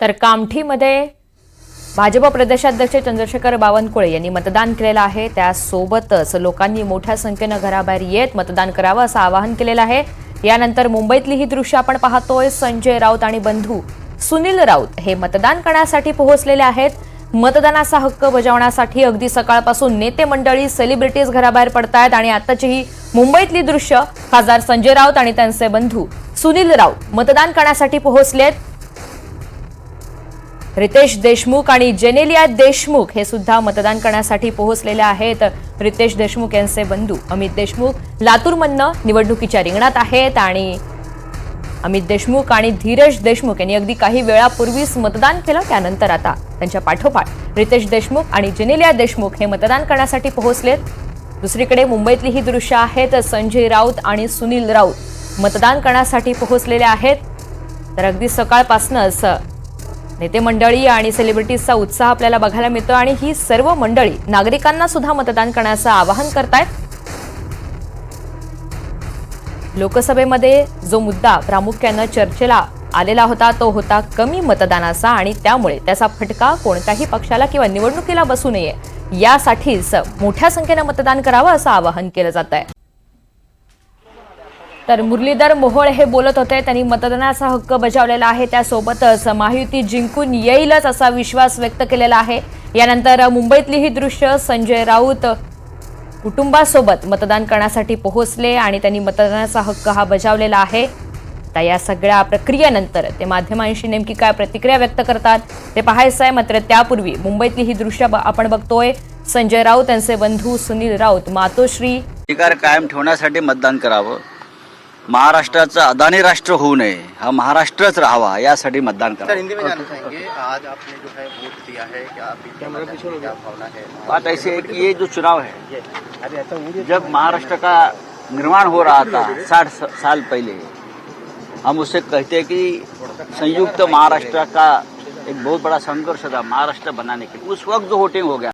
तर कामठीमध्ये भाजप प्रदेशाध्यक्ष चंद्रशेखर बावनकुळे यांनी मतदान केलेलं आहे. त्यासोबतच लोकांनी मोठ्या संख्येनं घराबाहेर येत मतदान करावं असं आवाहन केलेलं आहे. यानंतर मुंबईतली ही दृश्य आपण पाहतोय. संजय राऊत आणि बंधू सुनील राऊत हे मतदान करण्यासाठी पोहोचलेले आहेत. मतदानाचा हक्क बजावण्यासाठी अगदी सकाळपासून नेते मंडळी सेलिब्रिटीज घराबाहेर पडतायत आणि आताची ही मुंबईतली दृश्य खासदार संजय राऊत आणि त्यांचे बंधू सुनील राऊत मतदान करण्यासाठी पोहोचलेत. रितेश देशमुख आणि जेनेलिया देशमुख हे सुद्धा मतदान करण्यासाठी पोहोचलेले आहेत. रितेश देशमुख यांचे बंधू अमित देशमुख लातूरमधनं निवडणुकीच्या रिंगणात आहेत आणि अमित देशमुख आणि धीरज देशमुख यांनी अगदी काही वेळापूर्वीच मतदान केलं त्यानंतर आता त्यांच्या पाठोपाठ रितेश देशमुख आणि जेनेलिया देशमुख हे मतदान करण्यासाठी पोहोचलेत. दुसरीकडे मुंबईतली ही दृश्य आहेत संजय राऊत आणि सुनील राऊत मतदान करण्यासाठी पोहोचलेले आहेत. तर अगदी सकाळपासूनच नेते मंडळी आणि सेलिब्रिटीजचा उत्साह आपल्याला बघायला मिळतो आणि ही सर्व मंडळी नागरिकांना सुद्धा मतदान करण्याचं आवाहन करतायत. लोकसभेमध्ये जो मुद्दा प्रामुख्यानं चर्चेला आलेला होता तो होता कमी मतदानाचा आणि त्यामुळे त्याचा फटका कोणत्याही पक्षाला किंवा निवडणुकीला बसू नये. यासाठीच मोठ्या संख्येनं मतदान करावं असं आवाहन केलं जात आहे तर मुरलीधर मोहोळ हे बोलत होते. त्यांनी मतदानाचा हक्क बजावलेला आहे. त्यासोबतच महायुती जिंकून येईलच असा विश्वास व्यक्त केलेला आहे. यानंतर मुंबईतली ही दृश्य संजय राऊत कुटुंबासोबत मतदान करण्यासाठी पोहोचले आणि त्यांनी मतदानाचा हक्क हा बजावलेला आहे. आता या सगळ्या प्रक्रियेनंतर ते माध्यमांशी नेमकी काय प्रतिक्रिया व्यक्त करतात ते पाहायचं आहे. मात्र त्यापूर्वी मुंबईतली ही दृश्य आपण बघतोय. संजय राऊत यांचे बंधू सुनील राऊत मातोश्री. अधिकार कायम ठेवण्यासाठी मतदान करावं. महाराष्ट्राचं अदानी राष्ट्र होऊ नये हा महाराष्ट्रच राहावा यासाठी मतदान सर करावं. हिंदी में जानना चाहेंगे आज आपने जो है वोट दिया है क्या आप कैमरा पीछे क्या भावना है? बात ऐसी है कि ये जो चुनाव है ये अरे ऐसा मुझे जब महाराष्ट्र का निर्माण हो रहा था साठ साल पहले हम उससे कहते हैं कि संयुक्त महाराष्ट्र का एक बहुत बड़ा संघर्ष था महाराष्ट्र बनाने के लिए। उस वक्त जो वोटिंग हो गया